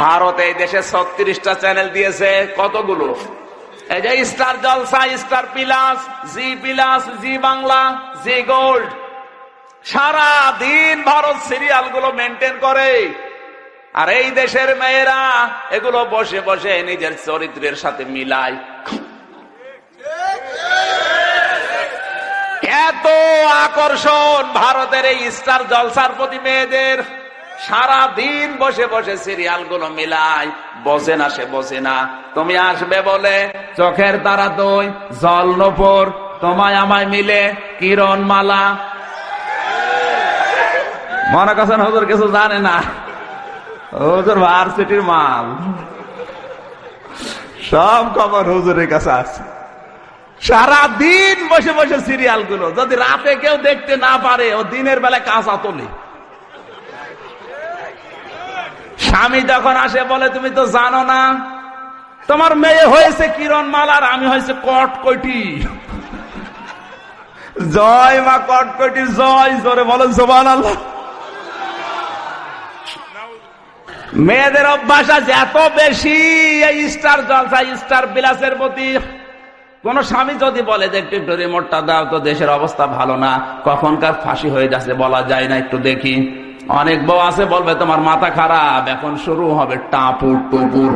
ভারত এই দেশে ছত্রিশটা চ্যানেল দিয়েছে, কতগুলো? এই যে Star Jalsha Star Plus Zee Plus Zee Bangla Zee Gold সারা দিন ভারত সিরিয়ালগুলো মেনটেন করে। আর এই দেশের মেয়েরা এগুলো বসে বসে নিজের চরিত্রের সাথে মিলায়। এত আকর্ষণ ভারতের এই স্টার জলসার প্রতি মেয়েদের। সারা দিন বসে বসে সিরিয়ালগুলো মিলায় বসে না, সে বসে না। তুমি আসবে বলে চোখের তারা দই, জল নপর, তোমায় আমায় মিলে কিরণ মালা মনে করছেন হুজুর কিছু জানে না? হুজুর ভার্সিটির মাল। সব খবর হুজুরের কাছে আছে। সারা দিন বসে বসে সিরিয়ালগুলো যদি রাতে কেউ দেখতে না পারে, ও দিনের বেলায় কাঁচা তোলে। স্বামী যখন আসে বলে, তুমি তো জানো না, তোমার মেয়ে হয়েছে কিরণ মালার আমি হয়েছে কটকটি। জয় মা কটকটি, জয় জোরে সোবান আল্লাহ মেয়েদের অভ্যাস আছে, এত বেশি স্টার জলসা, স্টার বিলাসের প্রতি। কোন স্বামী যদি বলে যে, একটু একটু রিমোটটা দাও, তো দেশের অবস্থা ভালো না, কখনকার ফাঁসি হয়ে যাচ্ছে, বলা যায় না, একটু দেখি। অনেক বউ আছে, বলবে, তোমার মাথা খারাপ, এখন শুরু হবে টাপুর টুপুর।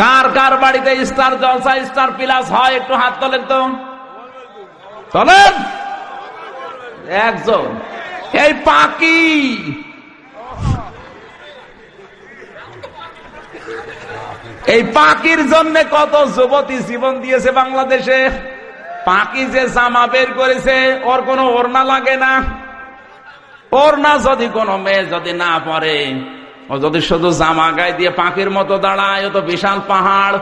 কার কার বাড়িতে স্টার জলসা, স্টার প্লাস হয়, একটু হাত তোলেন তো। তোলেন? একজন। এই পাকি এই পাকির জন্য কত যুবতী জীবন দিয়েছে বাংলাদেশে। পাকি যে জামা বের করেছে, ওর কোনো ওড়না লাগে না। ওড়না যদি কোনো মেয়ে যদি না পরে, ও যদি শুধু জামা গায়ে দিয়ে পাখির মতো দাঁড়ায়, ও তো বিশাল পাহাড়।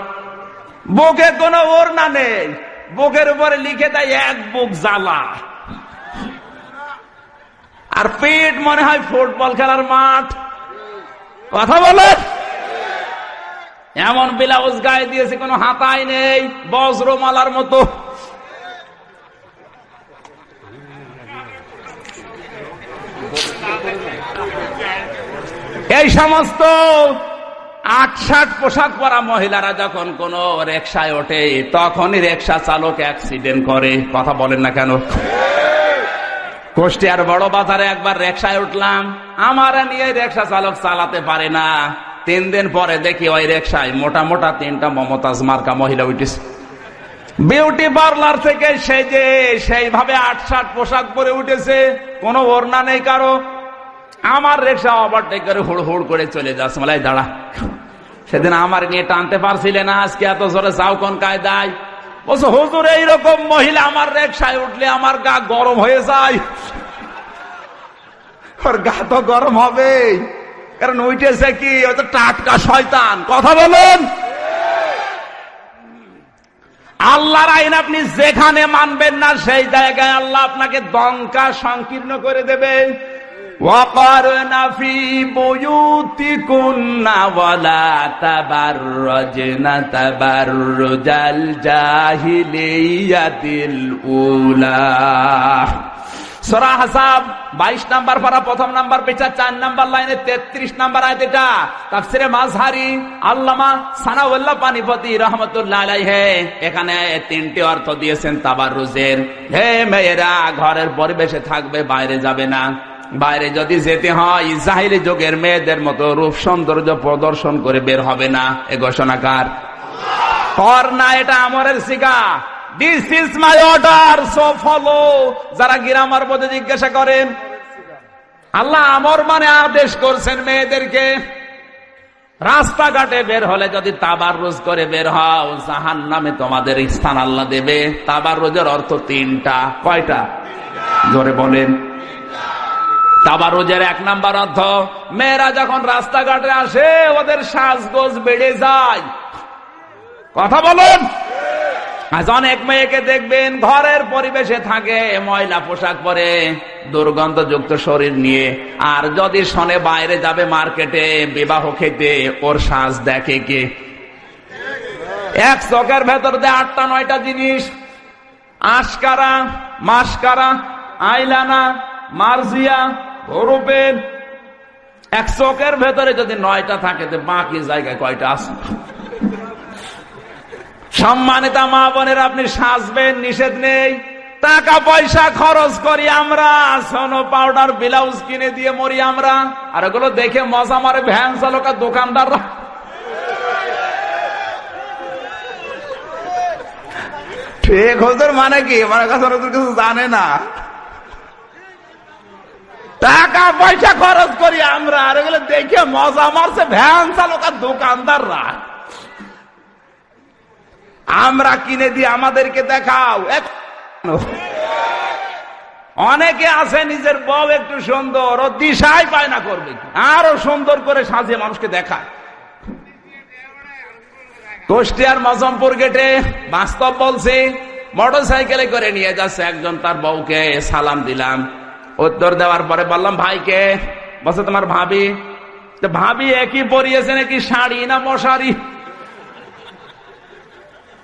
বুকে কোনো ওড়না নেই। বুকের উপরে লিখে দেয়, এক বুক জ্বালা। আর পেট মনে হয় ফুটবল খেলার মাঠ। কথা বলে? এমন ব্লাউজ গায়ে দিয়েছে, কোনো হাতাই নেই, বজ্রমালার মতো। এই সমস্ত আট ষাট পোশাক পরা মহিলারা যখন কোন রেকশায় ওঠে, তখনই রেকশা চালক অ্যাক্সিডেন্ট করে। কথা বলেন না কেন? কুষ্টিয়ার বড় বাজারে একবার রেকশায় উঠলাম, আমার নিয়ে রেকশা চালক চালাতে পারে না। তিন দিন পরে দেখি ওই রেকশায় মোটা মোটা তিনটা মমতাজ মার্কা মহিলা উঠেছে। বিউটি পার্লার থেকে সেজে সেইভাবে আট ষাট পোশাক পরে উঠেছে। কোনো ওড়না নেই কারও। আমার রেকশা ওভারটেক করে হুড় হুড় করে চলে যাচ্ছে। মালাই দাঁড়া। সেদিন আমার নিয়ে টানতে পারছিলে না, আজকে এত জোরে যাও কোন কায়দায়? বলছো, হুজুর, এইরকম মহিলা আমার রেকশায় উঠলে আমার গা গরম হয়ে যায়। ওর গা তো গরম হবে কারণ উঠেছে কি? ওই তো টাটকা শয়তান। কথা বলুন। আল্লাহর আইন আপনি যেখানে মানবেন না, সেই জায়গায় আল্লাহ আপনাকে দঙ্কা সংকীর্ণ করে দেবে। জাহিলিয়াতিল উলা। বাইশ নাম্বার পারা, প্রথম নাম্বার চার নাম্বার তেত্রিশ নাম্বার এখানে তিনটি অর্থ দিয়েছেন ঘরের পরিবেশে থাকবে, বাইরে যাবে না। বাইরে যদি যেতে হয় জাহিরি যুগের মেয়েদের মতো রূপ সৌন্দর্য প্রদর্শন করে বের হবে না। এ ঘোষণাকার কর? না, এটা আমরের শিকা this is my order so follow যারা গিরামার মধ্যে জিজ্ঞাসা করেন, আল্লাহ আমর মানে আদেশ করছেন মেয়েদেরকে। রাস্তাঘাটে বের হলে যদি তাবার রোজ করে বের হও জাহান নামে তোমাদের স্থান আল্লাহ দেবে। তাবার রোজের অর্থ তিনটা। কয়টা? জোরে বলেন। তাবারুজের এক নাম্বার অর্থ, মেয়েরা যখন রাস্তাঘাটে আসে, ওদের সাজগোজ বেড়ে যায়। কথা বলুন। আজ অনেক মেয়েকে দেখবেন ঘরের পরিবেশে থাকে, ময়লা পোশাক পরে, দুর্গন্ধযুক্ত শরীর নিয়ে। আর যদি শনে বাইরে যাবে মার্কেটে বিবাহ খেতে, ওর সাজ দেখে কে? এক চকের ভেতর দিয়ে আটটা, নয়টা জিনিস। আশকারা মাসকারা আইলানা, মার্জিয়া ধরবেন এক চোখের ভেতরে যদি নয়টা থাকে, তো বাকি জায়গায় কয়টা আছে? সম্মানিতা মা বোনের আপনি সাজবেন নিষেধ নেই। টাকা পয়সা খরচ করি আমরা সোনো পাউডার ব্লাউজ কিনে দিয়ে মরি আমরা। আর ওগুলো দেখে মজা মারে ভ্যান চালক আর দোকানদাররা। ঠিক হজুর মানে কি? মানে কাছে জানে না। টাকা পয়সা খরচ করি আমরা আর এগুলো দেখে মজা মারছে ভ্যান চালক আর দোকানদাররা। আমরা কিনে দিয়ে আমাদেরকে দেখাও। অনেকে আছে, নিজের বউ একটু সুন্দর, ও দিশাই পায় না করবে আরও সুন্দর করে সাজিয়ে মানুষকে দেখায়। কুষ্টিয়ার মজমপুর গেটে বাস্তব বলছে মোটর সাইকেলে করে নিয়ে যাচ্ছে একজন তার বউকে, সালাম দিলাম। উত্তর দেওয়ার পরে বললাম, ভাইকে বসে তোমার ভাবি? ভাবি একই পরিয়েছে নাকি শাড়ি না মশারি?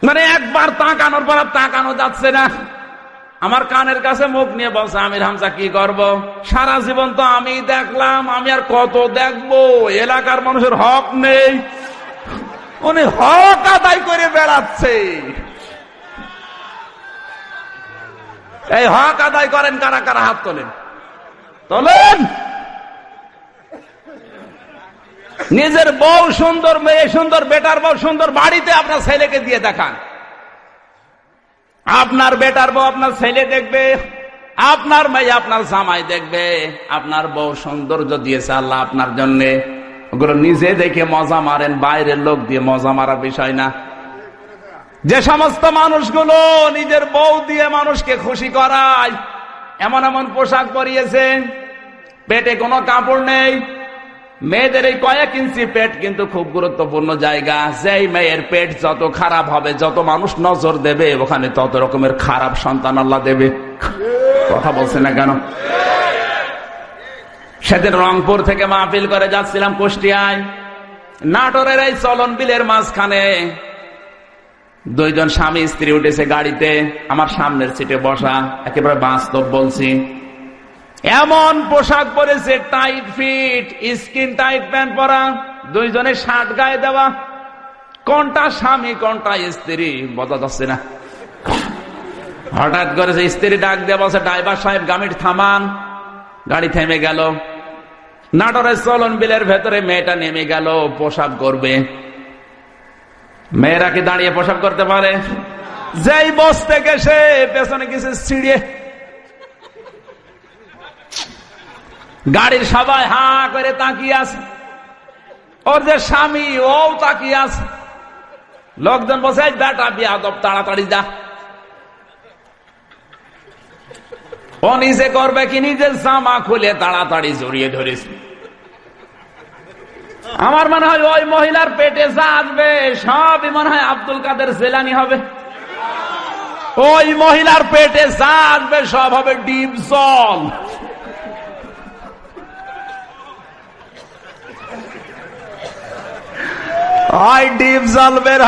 মানে একবার তাকানোর পর তাকানো যাচ্ছে না। আমার কানের কাছে মুখ নিয়ে বলছে, আমির হামজা, কি করব? সারা জীবন তো আমি দেখলাম, আমি আর কত দেখব? এলাকার মানুষের হক নেই। উনি হক আদায় করে বেড়াচ্ছে। এই হক আদায় করেন কারা কারা হাত তোলেন? তোলেন? নিজের বউ সুন্দর, মেয়ে সুন্দর, বেটার বউ সুন্দর বাড়িতে আপনার ছেলেকে দিয়ে দেখান। আপনার বেটার বউ আপনার ছেলে দেখবে, আপনার মেয়ে আপনার জামাই দেখবে, আপনার বউ সৌন্দর্য দিয়েছে আল্লাহ আপনার জন্যে। ওগুলো নিজে দেখে মজা মারেন, বাইরের লোক দিয়ে মজা মারার বিষয় না। যে সমস্ত মানুষগুলো নিজের বউ দিয়ে মানুষকে খুশি করায়, এমন এমন পোশাক পরিয়েছে, পেটে কোনো কাপড় নেই মেয়েদের এই কয়েক ইঞ্চি পেট কিন্তু খুব গুরুত্বপূর্ণ জায়গা। যেই মেয়ের পেট যত খারাপ হবে, যত মানুষ নজর দেবে, ওখানে তত রকমের খারাপ সন্তান আল্লাহ দেবে। কথা বলছে না কেন? সেদিন রংপুর থেকে মাহফিল করে যাচ্ছিলাম কুষ্টিয়ায়। নাটোরের এই চলন বিলের মাঝখানে। দুইজন স্বামী স্ত্রী উঠেছে গাড়িতে। আমার সামনের সিটে বসা, একেবারে বাস্তব বলছি। এমন পোশাক পরেছে tight fit skin tight pant পরা, দুইজনে শার্ট গায়ে দেওয়া। কোনটা স্বামী, কোনটা স্ত্রী, বোঝা যাচ্ছে না। হঠাৎ করে সে স্ত্রী ডাক বলছে, ড্রাইভার সাহেব গামির থামান। গাড়ি থেমে গেল। নাটোরের চলন বিলের ভেতরে মেয়েটা নেমে গেল পোশাক করবে। মেয়েরা কি দাঁড়িয়ে পোশাক করতে পারে? যেই বসতে গেছে পেছনে কিছু ছিড়িয়ে গাড়ির সবাই হা করে তাকিয়ে আছে। ওর যে স্বামী ও তাকিয়ে আছে। লোকজন বসে "এই বেটা, বিয়াদব, তাড়াতাড়ি যা। ও নিজে করবে কি? নিজের জামা খুলে তাড়াতাড়ি জড়িয়ে ধরেছে। আমার মনে হয় ওই মহিলার পেটে যা আসবে, সবই মনে হয় আব্দুল কাদের জেলানি হবে। ওই মহিলার পেটে যা আসবে, সব হবে ডিপ জল। হয় ডিপ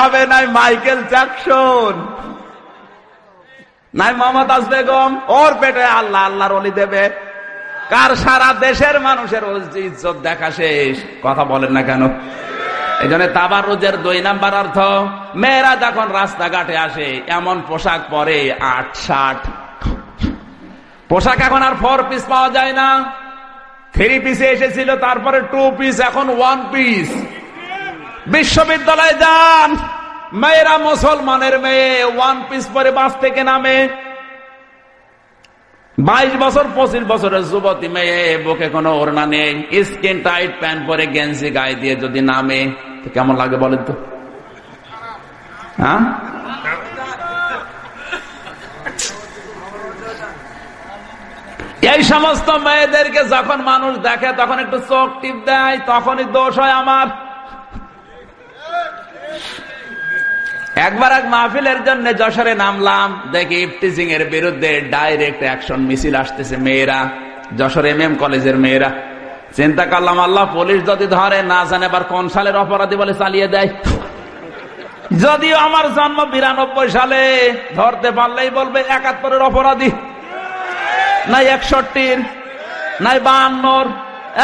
হবে মাইকেল নাই বেগম, ওর পেটে কার সারা দেশের মানুষের ইজ্জত দেখা শেষ? কথা বলেন না কেন? এই জন্য তাবার রোজের দুই নাম্বার অর্থ, মেয়েরা যখন রাস্তাঘাটে আসে, এমন পোশাক পরে আট ষাট। পোশাক এখন আর ফোর পিস পাওয়া যায় না। থ্রি পিসে এসেছিল, তারপরে টু পিস এখন ওয়ান পিস বিশ্ববিদ্যালয়ে যান। মেয়েরা মুসলমানের মেয়ে ওয়ান পিস পরে বাস থেকে নামে। বাইশ বছর, পঁচিশ বছরের যুবতী মেয়ে, বুকে কোনো ওড়না নেই। স্কিন টাইট প্যান্ট পরে গেঞ্জি গায়ে দিয়ে যদি নামে কেমন লাগে বলেন তো? হ্যাঁ? এই সমস্ত মেয়েদেরকে যখন মানুষ দেখে, তখন একটু চোখ টিপ দেয়, তখনই দোষ হয় আমার। একবার এক মাহফিলের জন্য যশোরে নামলাম, দেখি ইফটিজিং এর বিরুদ্ধে ডাইরেক্ট অ্যাকশন মিছিল আসতেছে মেয়েরা, যশোর এম এম কলেজের মেয়েরা। চিন্তা করলাম, আল্লাহ পুলিশ যদি ধরে, না জানে আবার কোন সালের অপরাধী বলে চালিয়ে দেয়। যদিও আমার জন্ম বিরানব্বই সালে, ধরতে পারলেই বলবে একাত্তরের অপরাধী। নাই একষট্টির, নাই বান্নর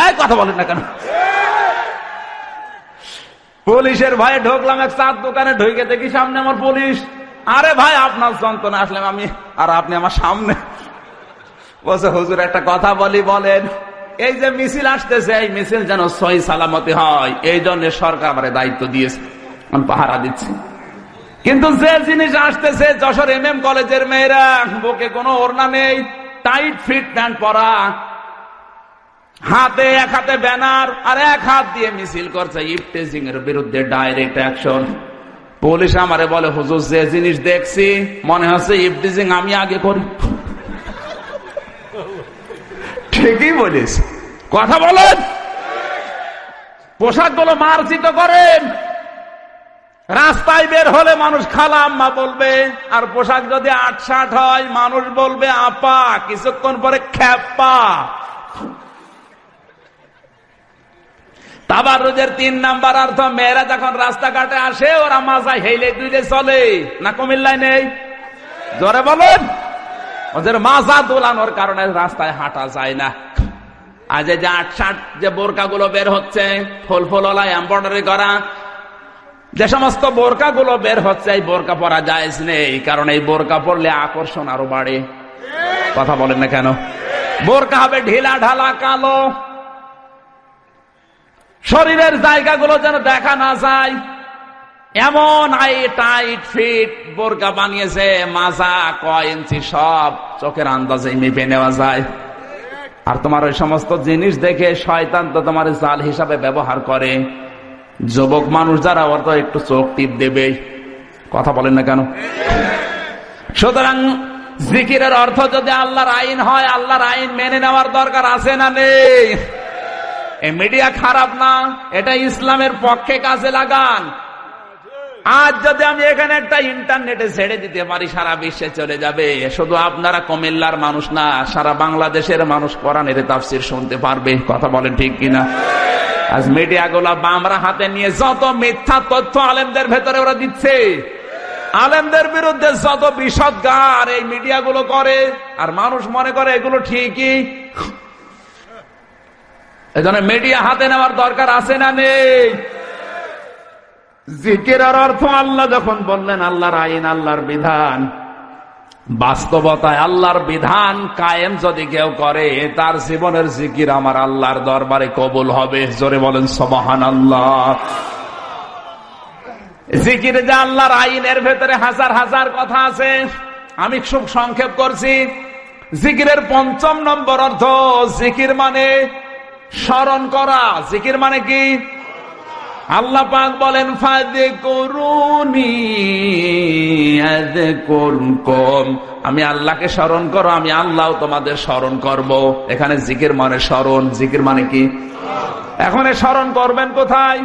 এই কথা বলেন না কেন? পুলিশের ভাই ঢুকলাম এক চার দোকানে ঢুকে দেখি সামনে আমার পুলিশ। আরে ভাই, আপনার যন্ত্রণা আসলাম আমি, আর আপনি আমার সামনে। বলছে, হুজুর, একটা কথা বলি, বলেন। এই যে মিছিল আসতেছে, এই মিছিল যেন সহি সালামতি হয়, এই জন্য সরকার আমার দায়িত্ব দিয়েছে। আমি পাহারা দিচ্ছি। কিন্তু যে জিনিস আসতেছে, যশোর এম এম কলেজের মেয়েরা, বুকে কোনো ওড়না নেই টাইট ফিট প্যান্ট পরা হাতে এক হাতে ব্যানার আর এক হাত দিয়ে মিছিল করছে ইফটেজিং এর বিরুদ্ধে ডাইরেক্ট অ্যাকশন পুলিশ আমারে বলে হুজুর যে জিনিস দেখছি মনে হচ্ছে ইফটেজিং আমি আগে করি। ঠিকই বলিস। কথা বলেন। পোশাকগুলো মার্জিত করেন। রাস্তায় বের হলে মানুষ খালাম মা বলবে আর পোশাক যদি আট ষাট হয় মানুষ বলবে আপা কিছুক্ষণ পরে খ্যাপা। তাবারুজের তিন নাম্বার অর্থ, মেয়েরা যখন রাস্তাঘাটে আসে, ওরা মাজা হেলে দুইলে চলে। না কুমিল্লায় নেই? জোরে বলেন। ওদের মাজা দোলানোর কারণে রাস্তায় হাঁটা যায় না। আজ যে আট ষাট যে বোরকা গুলো বের হচ্ছে, ফুল ফুল এম্বয়ডারি করা, যে সমস্ত বোরকা গুলো বের হচ্ছে, এই বোরকা পরা যায় নেই, কারণ এই বোরকা পরলে আকর্ষণ আরও বাড়ে। কথা বলেন না কেন? বোরকা হবে ঢিলা ঢালা কালো শরীরের জায়গাগুলো যেন দেখা না যায়। এমন আই টাইট ফিট বোরকা বানিয়েছে, মাজা, কয় ইঞ্চি সব চোখের আন্দাজে মেপে নেওয়া যায়। আর তোমার ওই সমস্ত জিনিস দেখে শয়তান তো তোমার জাল হিসাবে ব্যবহার করে। যুবক মানুষ যারা, ওর তো একটু চোখ টিপ দেবে। কথা বলেন না কেন? সুতরাং জিকিরের অর্থ যদি আল্লাহর আইন হয়, আল্লাহর আইন মেনে নেওয়ার দরকার আছে না নেই? মিডিয়া খারাপ না, এটা ইসলামের পক্ষে কাজে লাগান। আজ যদি আমি এখানে একটা ইন্টারনেটে ছেড়ে দিতে পারি, সারা বিশ্বে চলে যাবে। শুধু আপনারা কুমিল্লার মানুষ না, সারা বাংলাদেশের মানুষ কোরআনের তাফসির শুনতে পারবে। কথা বলেন ঠিক কিনা? আজ মিডিয়া গুলা বামরা হাতে নিয়ে যত মিথ্যা তথ্য আলেমদের ভেতরে ওরা দিচ্ছে। আলেমদের বিরুদ্ধে যত বিশদ গার এই মিডিয়া গুলো করে, আর মানুষ মনে করে এগুলো ঠিকই। এজন্য মিডিয়া হাতে নেওয়ার দরকার আছে না নেই? জিকিরের অর্থ আল্লাহ যখন বললেন, আল্লাহর আইন, আল্লাহর বিধান। বাস্তবতায় আল্লাহর বিধান কায়েম যদি কেউ করে, তার জীবনের জিকির আমার আল্লাহর দরবারে কবুল হবে। জোরে বলেন সবহান আল্লাহ জিকির যে আল্লাহর আইনের ভেতরে হাজার হাজার কথা আছে, আমি খুব সংক্ষেপ করছি। জিকিরের পঞ্চম নম্বর অর্থ, জিকির মানে স্মরণ করা। জিকির মানে কি? আল্লাহ পাক বলেন ফাদে করুনি কম আমি আল্লাহকে স্মরণ করো, আমি আল্লাহ তোমাদের স্মরণ করব। এখানে জিকির মানে স্মরণ। জিকির মানে কি? এখন স্মরণ করবেন কোথায়?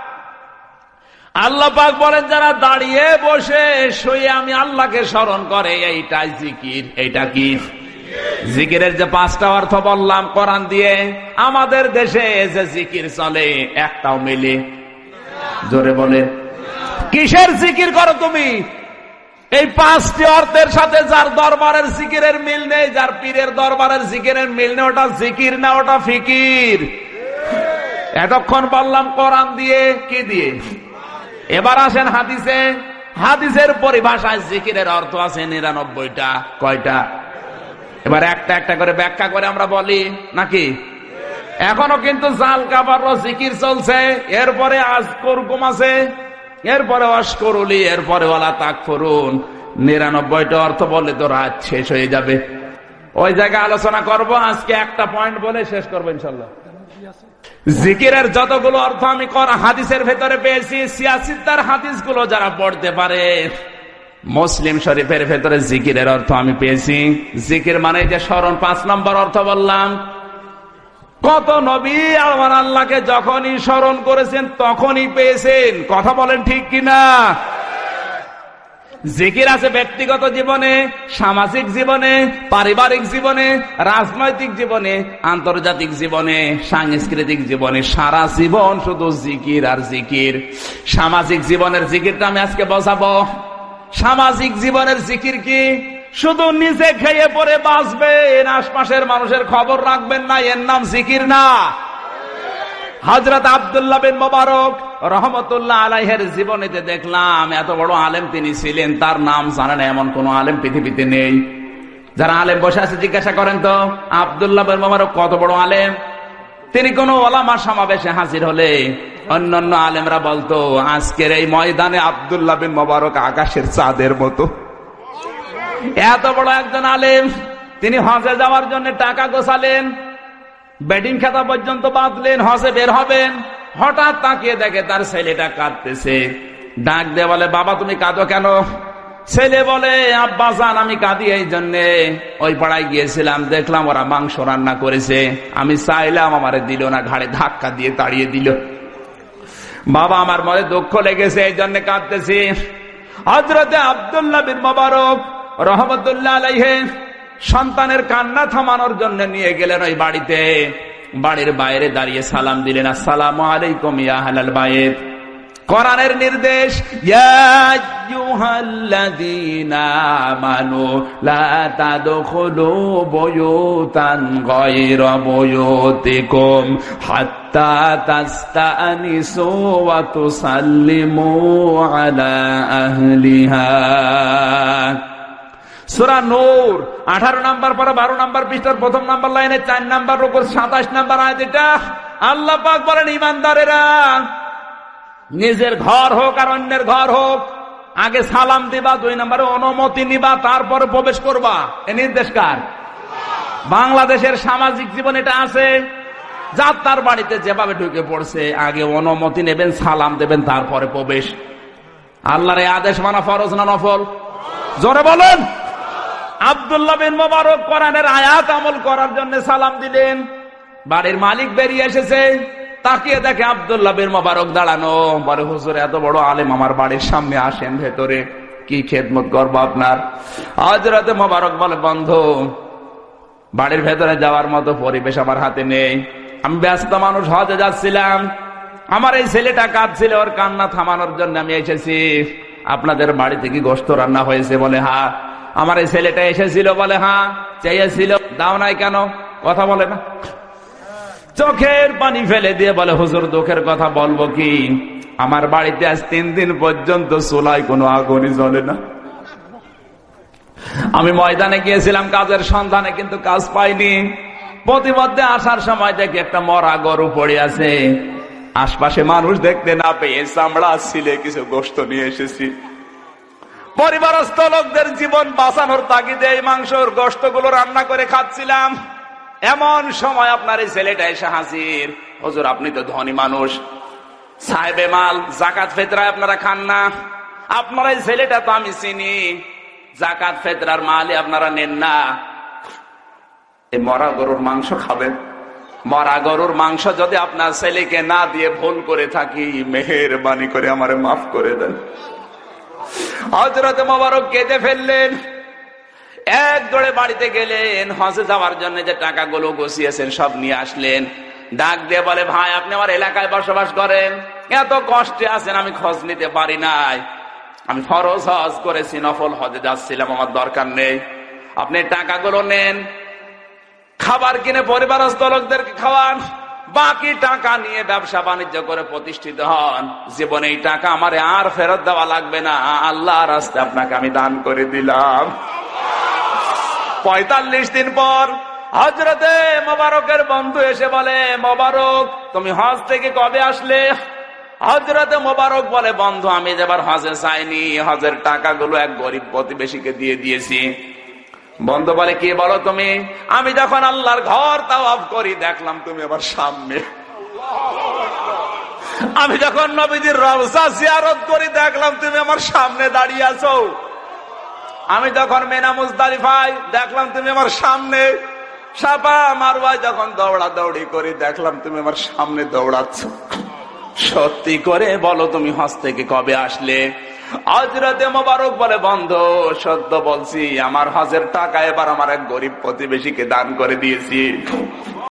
আল্লাহ পাক বলেন, যারা দাঁড়িয়ে বসে, শুয়ে আমি আল্লাহকে স্মরণ করে এইটা জিকির। এইটা কি? জিকিরের যে পাঁচটা অর্থ বললাম, কোরআন দিয়ে আমাদের দেশে যে জিকির চলে, একটাও মিলে। জোরে বলে কিসের জিকির করো তুমি? এই পাঁচটি অর্থের সাথে যার দরবারের জিকিরের মিল নেই, যার পীরের দরবারের জিকিরের মিল নেই, ওটা জিকির না, ওটা ফিকির। এতক্ষণ বললাম, কোরআন দিয়ে কি দিয়ে? এবার আসেন হাদিসে। হাদিসের পরিভাষায় জিকিরের অর্থ আছে নিরানব্বইটা। কয়টা? এবার একটা একটা করে ব্যাখ্যা করে আমরা বলি, নাকি? এখনও কিন্তু জাল কাবার জিকির চলছে। এরপরে আজ করকুম আছে, এরপরে অস্করুলি এরপরে ওলা তাক করুন নিরানব্বইটা অর্থ বললে তো রাত শেষ হয়ে যাবে। ওই জায়গায় আলোচনা করব, আজকে একটা পয়েন্ট বলে শেষ করব ইনশাল্লাহ। জিকিরের যতগুলো অর্থ আমি হাদিসের ভেতরে পেয়েছি যারা পড়তে পারে, মুসলিম শরীফের ভেতরে জিকিরের অর্থ আমি পেয়েছি। জিকির মানে যে স্মরণ, পাঁচ নম্বর অর্থ বললাম, কত নবী আমার আল্লাহকে যখনই স্মরণ করেছেন তখনই পেয়েছেন। কথা বলেন ঠিক কিনা? জিকির আছে ব্যক্তিগত জীবনে, সামাজিক জীবনে, পারিবারিক জীবনে, রাজনৈতিক জীবনে, আন্তর্জাতিক জীবনে, সাংস্কৃতিক জীবনে। সারা জীবন শুধু জিকির আর জিকির। সামাজিক জীবনের জিকিরটা আমি আজকে বসাবো সামাজিক জীবনের জিকির কি? শুধু নিজে খেয়ে পরে বাঁচবেন, আশপাশের মানুষের খবর রাখবেন না, এর নাম জিকির না। হজরত আবদুল্লাহ বিন মোবারক রহমতুল্লাহ আলাইহের জীবনীতে দেখলাম, এত বড় আলেম তিনি ছিলেন, তার নাম জানেন এমন কোন আলেম পৃথিবীতে নেই। যারা আলেম বসে আছে, জিজ্ঞাসা করেন তো, আবদুল্লাহ মোবারক কত বড় আলেম? তিনি কোন ওলামার সমাবেশে হাজির হলে অন্যান্য আলেমরা বলতো, আজকের এই ময়দানে আবদুল্লাহ বিন মোবারক আকাশের চাঁদের মতো। এত বড় একজন আলেম, তিনি হজে যাওয়ার জন্য টাকা গোছালেন ব্যাটিং খাতা পর্যন্ত বাঁধলেন হসে বের হবেন। হঠাৎ তাকিয়ে দেখে তার ছেলেটা কাঁদতেছে। ডাক দিয়ে বলে, বাবা, তুমি কাঁদো কেন? ছেলে বলে, আব্বা, জান, আমি কাঁদি এই জন্য। ওই পাড়ায় গিয়েছিলাম, দেখলাম ওরা মাংস রান্না করেছে। আমি চাইলাম আমারে দিল না, ঘাড়ে ধাক্কা দিয়ে তাড়িয়ে দিল। বাবা, আমার মনে দুঃখ লেগেছে, এই জন্য কাঁদতেছি। হজরতে আবদুল্লাহ বিন মোবারক রহমতুল্লাহ আলাইহে সন্তানের কান্না থামানোর জন্য নিয়ে গেলেন ওই বাড়িতে। বাড়ির বাইরে দাঁড়িয়ে সালাম দিলেন আসসালাম আলাইকুম ইয়া হালাল বাইত। কোরআনের নির্দেশ আলা আহলিহা। সুরা নূর, আঠারো নাম্বার পরে বারো নাম্বার পৃষ্ঠার প্রথম নাম্বার লাইনে, চার নাম্বার উপর সাতাশ নাম্বার আয় যেটা আল্লাহ পাক বলেন, ইমানদারেরা, নিজের ঘর হোক আর অন্যের ঘর হোক, আগে সালাম দিবা, দুই নম্বরে অনুমতি নিবা, তারপরে প্রবেশ করবা। এ নির্দেশ কার? বাংলাদেশের সামাজিক জীবন এটা আছে। যার তার বাড়িতে যেভাবে ঢুকে পড়ছে, আগে অনুমতি নেবেন, সালাম দেবেন, তারপরে প্রবেশ। আল্লাহর আদেশ মানা ফরজ না নফল? জোরে বলেন। আবদুল্লাহ বিন মোবারক কোরআনের আয়াত আমল করার জন্য সালাম দিলেন। বাড়ির মালিক বেরিয়ে এসেছে। তাকিয়ে দেখে আবদুল্লাহ বিন মোবারক দাঁড়ানো। বলে, হুজুর, এত বড় আলেম আমার বাড়ির সামনে আসেন ভেতরে। কি খেদমত করব আপনার? আজ রাতে মোবারক বলে, বন্ধ, বাড়ির ভেতরে যাওয়ার মতো পরিবেশ আমার হাতে নেই। আমি ব্যস্ত মানুষ, হজে যাচ্ছিলাম। আমার এই ছেলেটা কাঁদছিল, ওর কান্না থামানোর জন্য আমি এসেছি। আপনাদের বাড়িতে কি গোস্ত রান্না হয়েছে? বলে হা আমার এই ছেলেটা এসেছিল বলে হ্যাঁ চেয়েছিল। দাও নাই কেন? কথা বলে না। চোখের পানি ফেলে দিয়ে বলে, হুজুর, দুঃখের কথা বলব কি? আমার বাড়িতে আজ তিন দিন পর্যন্ত চুলায় কোনো আগুনই জ্বলে না। আমি ময়দানে গিয়েছিলাম কাজের সন্ধানে, কিন্তু কাজ পাইনি। প্রতিমধ্যে আসার সময় দেখি একটা মরা গরু পড়ে আছে। আশপাশে মানুষ দেখতে না পেয়ে চামড়া ছিলে কিছু গোস্ত নিয়ে এসেছি। পরিবারস্থ লোকদের জীবন বাঁচানোর তাগিদে এই মাংসর গোস্তগুলো রান্না করে খাচ্ছিলাম। এমন সময় আপনার এই ছেলেটা এসে হাজির। হজুর, আপনি তো ধনী মানুষ। সাহেবে মাল, জাকাত ফেতরায় আপনারা খান না। আপনার এই ছেলেটা তো আমি চিনি। জাকাত ফেতরার মালে আপনারা নেন না। এই মরা গরুর মাংস খাবেন? মরা গরুর মাংস যদি আপনার ছেলেকে না দিয়ে ভুল করে থাকি, মেহেরবানি করে আমারে মাফ করে দেন। হজরত মোবারক কেঁদে ফেললেন। এক দৌড়ে বাড়িতে গেলেন হজে যাওয়ার জন্য যে টাকাগুলো গছিয়েছেন সব নিয়ে আসলেন। ডাক দিয়ে বলে, ভাই, আপনি আমার এলাকায় বসবাস করেন। এত কষ্টে আছেন, আমি খোঁজ নিতে পারি নাই। আমি ফরজ হজ করেছি, নফল হজে যাচ্ছিলাম, আমার দরকার নেই। আপনি টাকাগুলো নেন। খাবার কিনে পরিবারস্থ লোকদেরকে খাওয়ান। বাকি টাকা নিয়ে ব্যবসা বাণিজ্য করে প্রতিষ্ঠিত হন। জীবনে এই টাকা আমার আর ফেরত দেওয়া লাগবে না। আল্লাহ রাস্তে আপনাকে আমি দান করে দিলাম। পঁয়তাল্লিশ দিন পর হজরতে মোবারকের বন্ধু এসে বলে, মোবারক, তুমি হজ থেকে কবে আসলে? হজরতে মোবারক বলে, বন্ধু, আমি যেবার হজে চাইনি হজের টাকাগুলো এক গরিব প্রতিবেশীকে দিয়ে দিয়েছি। বন্ধু বলে, কি বলো তুমি? আমি যখন আল্লাহর ঘর তাও অফ করি, দেখলাম তুমি আমার সামনে। আমি যখন নবীজির রবসা জিয়ারত করি, দেখলাম তুমি আমার সামনে দাঁড়িয়ে আছো। আমি যখন মেনা মুজদালিফাই দেখলাম তুমি আমার সামনে। সাপা মারওয়ায় যখন দৌড়া দৌড়ি করি, দেখলাম তুমি আমার সামনে দৌড়াচ্ছ। সত্যি করে বলো তুমি থেকে কবে আসলে? হজরতে মোবারক বলে, বন্ধ, সত্য বলছি, আমার হজের টাকা এবার আমার এক গরিব প্রতিবেশীকে দান করে দিয়েছি।